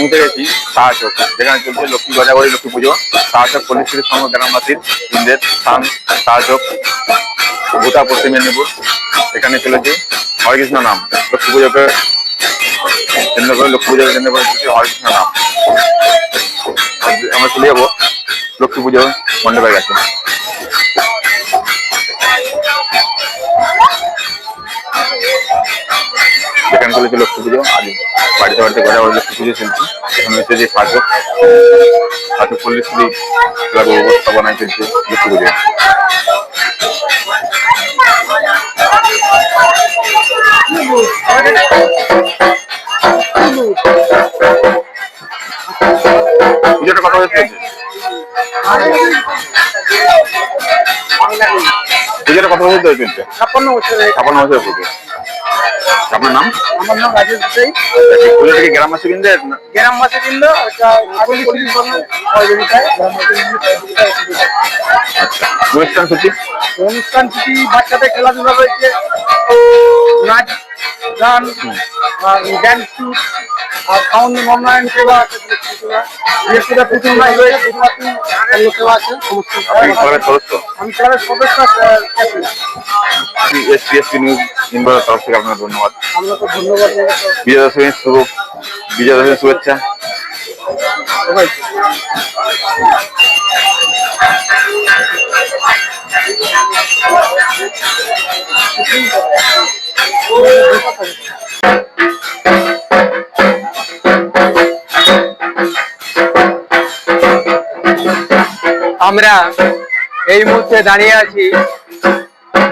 পৌঁছে গেছি সাহায্য যেখানে চলছে লক্ষ্মী গজাগরি লক্ষ্মী পুজো। সাহায্য পল্লীশ্রীর সঙ্গে গ্রামবাসীর ইন্দ্রের স্থান। সাহায্য গোটা পশ্চিম মেদিনীপুর। এখানে চলেছে হরেকৃষ্ণ নাম। লক্ষ্মী পুজোকে কেন্দ্র করে, লক্ষ্মী পুজোকে কেন্দ্র করে চলছে হরেকৃষ্ণ নাম। আমরা চলে যাব লক্ষ্মী পুজো মণ্ডপের কাছে। যেখানে চলেছে লক্ষ্মী পুজো আজ বাড়িতে বাড়িতে ঘরে লক্ষ্মী পুজো চলছে এখানে হচ্ছে যে ক্লাব উপস্থাপনায় চলছে লক্ষ্মী পুজো পুজোটা কত হয়েছে পুজোটা ছাপ্পান্ন বছরে ছাপান্ন বছর পুজো। আপনার নাম আমার নাম রাজেশ দেশাই পুজো থেকে গ্রামবাসী কিনতে না? গ্রামবাসী আচ্ছা অনুষ্ঠান সূচি অনুষ্ঠান ছুটি বাচ্চাদের খেলাধুলা রয়েছে নাচ গান ড্যান্স শুট আর সাউন্ড মনোনয়ন সেবা আছে বৃহস্পতিবার পুতুল নাচ রয়েছে সেবা আছে সমস্ত আমি ক্লাবের সদস্য আহ, এসপিএসপি নিউজ ইন্দ্রের তরফ থেকে আপনার ধন্যবাদ। আমরা তো ধন্যবাদ বিজয় দশমীর শুভ বিজয় দশমীর শুভেচ্ছা। সবাইকে আমরা এই মুহূর্তে দাঁড়িয়ে আছি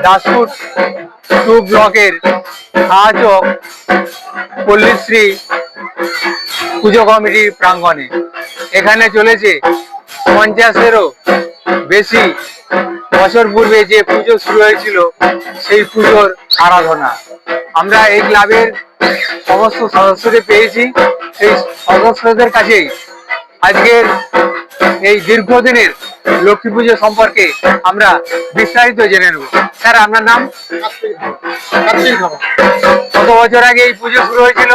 দাসপুর টু ব্লকের সাহায্যক পল্লীশ্রী পুজো কমিটির প্রাঙ্গণে। এখানে চলেছে পঞ্চাশেরও বেশি বছর পূর্বে যে পুজো শুরু হয়েছিল, সেই পুজোর আরাধনা। আমরা এই ক্লাবের সমস্ত সদস্যদের পেয়েছি। সেই সদস্যদের কাছেই আজকের এই দীর্ঘদিনের লক্ষ্মী পুজো সম্পর্কে আমরা বিস্তারিত জেনে নেব। স্যার, আপনার নাম? কত বছর আগে এই পুজো শুরু হয়েছিল।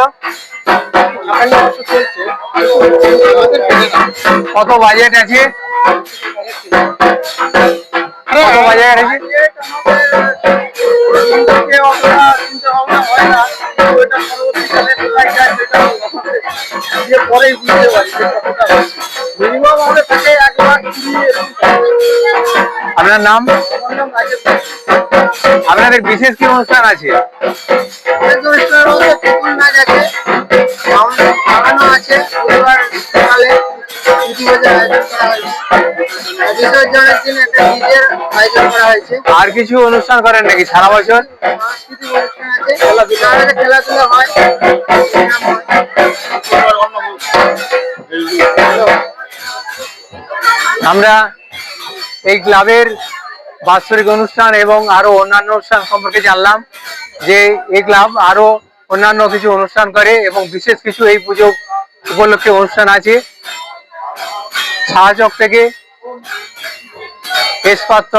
কত বাজেট আছে? কত বাজেট আছে? পরেই বুঝতে পারি আপনার নাম? আপনাদের বিশেষ কি অনুষ্ঠান আছে। আর কিছু অনুষ্ঠান করেন নাকি সারা বছর? খেলাধুলা হয়। আমরা এই ক্লাবের বাৎসরিক অনুষ্ঠান এবং আরও অন্যান্য অনুষ্ঠান সম্পর্কে জানলাম যে এই ক্লাব আরও অন্যান্য কিছু অনুষ্ঠান করে এবং বিশেষ কিছু এই পুজো উপলক্ষে অনুষ্ঠান আছে। সাহায্য থেকে এস পাত্র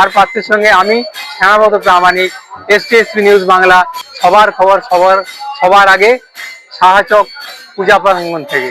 আর পাত্রের সঙ্গে আমি শ্যামাপদ প্রামাণিক, এস নিউজ বাংলা, সবার খবর সবার সবার আগে সাহায্য পূজা প্রাঙ্গণ থেকে।